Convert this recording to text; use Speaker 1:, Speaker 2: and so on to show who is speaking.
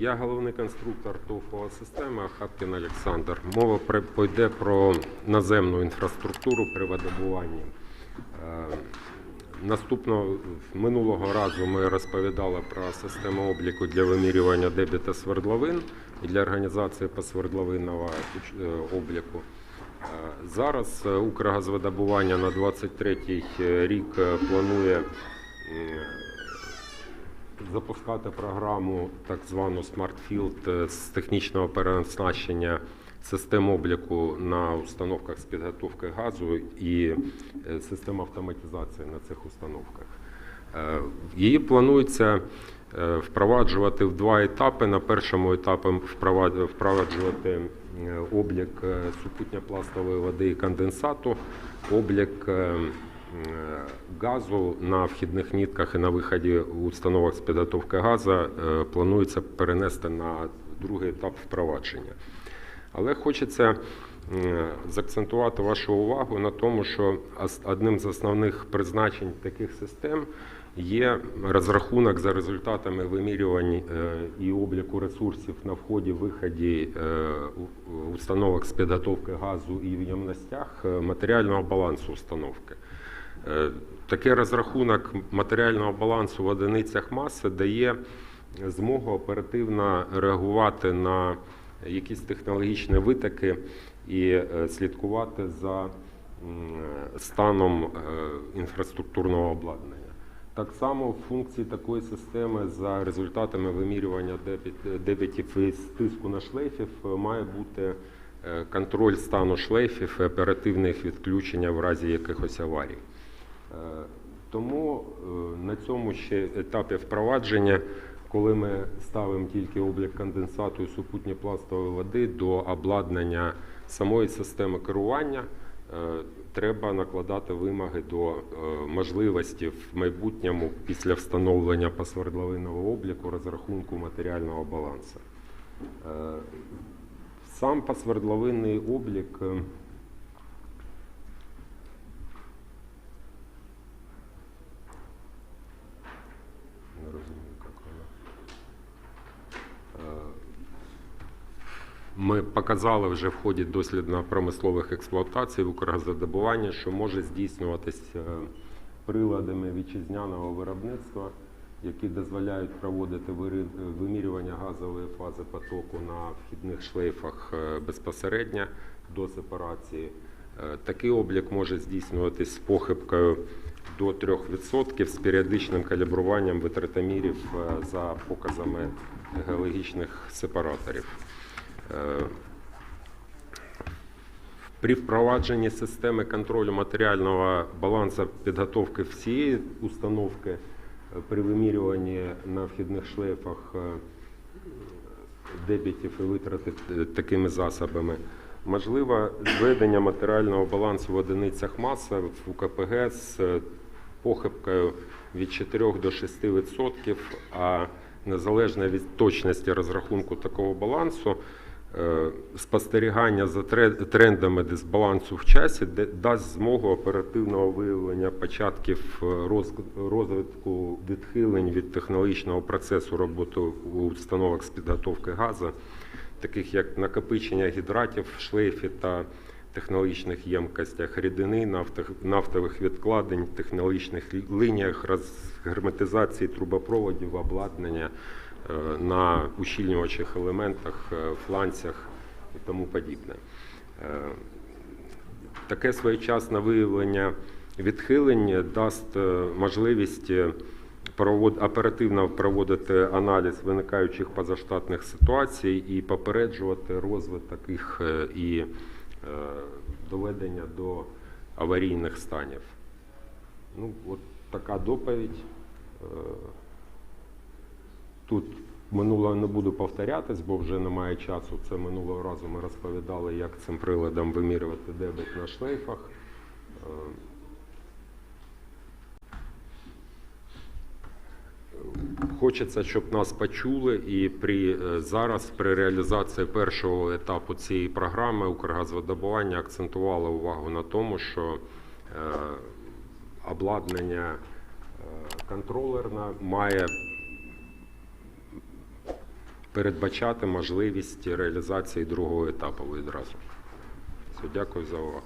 Speaker 1: Я головний конструктор ТОФО системи Хапкін Олександр. Мова пойде про наземну інфраструктуру при видобуванні. Е, Наступного минулого разу ми розповідали про систему обліку для вимірювання дебіта свердловин і для організації посвердловинного е, обліку. Е, Зараз е, Укргазвидобування на 23-й рік планує запускати програму так звану Smart Field з технічного переоснащення систем обліку на установках з підготовки газу і систем автоматизації на цих установках. Е, Її планується е, впроваджувати в два етапи. На першому етапі впроваджувати е, облік супутньопластової води і конденсату, облік газу на вхідних нітках і на виході установок з підготовки газу планується перенести на другий етап впровадження. Але хочеться заакцентувати вашу увагу на тому, що одним з основних призначень таких систем є розрахунок за результатами вимірювань е, і обліку ресурсів на вході, виході е, установок з підготовки газу і в ємностях е, матеріального балансу установки. Такий розрахунок матеріального балансу в одиницях маси дає змогу оперативно реагувати на якісь технологічні витоки і слідкувати за станом інфраструктурного обладнання. Так само функції такої системи за результатами вимірювання дебітів і тиску на шлейфів е, має бути е, контроль стану шлейфів і оперативне їх відключення в разі якихось аварій. Е, Тому на цьому ще етапі впровадження, коли ми ставимо тільки облік конденсату і супутні пластової води до обладнання самої системи керування, треба накладати вимоги до е, можливості в майбутньому після встановлення посвердловинного обліку розрахунку матеріального балансу. Е, Сам посвердловинний облік. е, Не розумію, як воно. Е, Ми показали вже в ході дослідно-промислових експлуатацій в Укргазвидобуванні, що може здійснюватись е, приладами вітчизняного виробництва, які дозволяють проводити вимірювання газової фази потоку на вхідних шлейфах е, безпосередньо до сепарації. Е, Такий облік може здійснюватись з похибкою до 3% з періодичним калібруванням витратомірів за показами геологічних сепараторів. Е, При впровадженні системи контролю матеріального балансу підготовки всієї установки е, при вимірюванні на вхідних шлейфах е, дебітів і витрати такими засобами. Можливо, зведення матеріального балансу в одиницях маси в УКПГ з похибкою від 4 до 6%, а незалежно від точності розрахунку такого балансу, спостерігання за трендами дисбалансу в часі дасть змогу оперативного виявлення початків е, розвитку відхилень від технологічного процесу роботи у установок з підготовки газу, таких як накопичення гідратів шлейфі та технологічних ємкостях рідини, нафтових відкладень, технологічних лі- лініях, розгерметизації трубопроводів, обладнання е, на ущільнювачих елементах, е, фланцях і тому подібне. Е, Таке своєчасне виявлення відхилень дасть е, можливість оперативно проводити аналіз виникаючих позаштатних ситуацій і попереджувати розвиток їх і доведення до аварійних станів. Ну, от така доповідь. Тут минулого не буду повторятись, бо вже немає часу. Це минулого разу ми розповідали, як цим приладом вимірювати дебет на шлейфах. Хочеться, щоб нас почули, і при е, зараз при реалізації першого етапу цієї програми Укргазвидобування акцентувало увагу на тому, що е, обладнання е, контролерне має передбачати можливість реалізації другого етапу відразу. Все, дякую за увагу.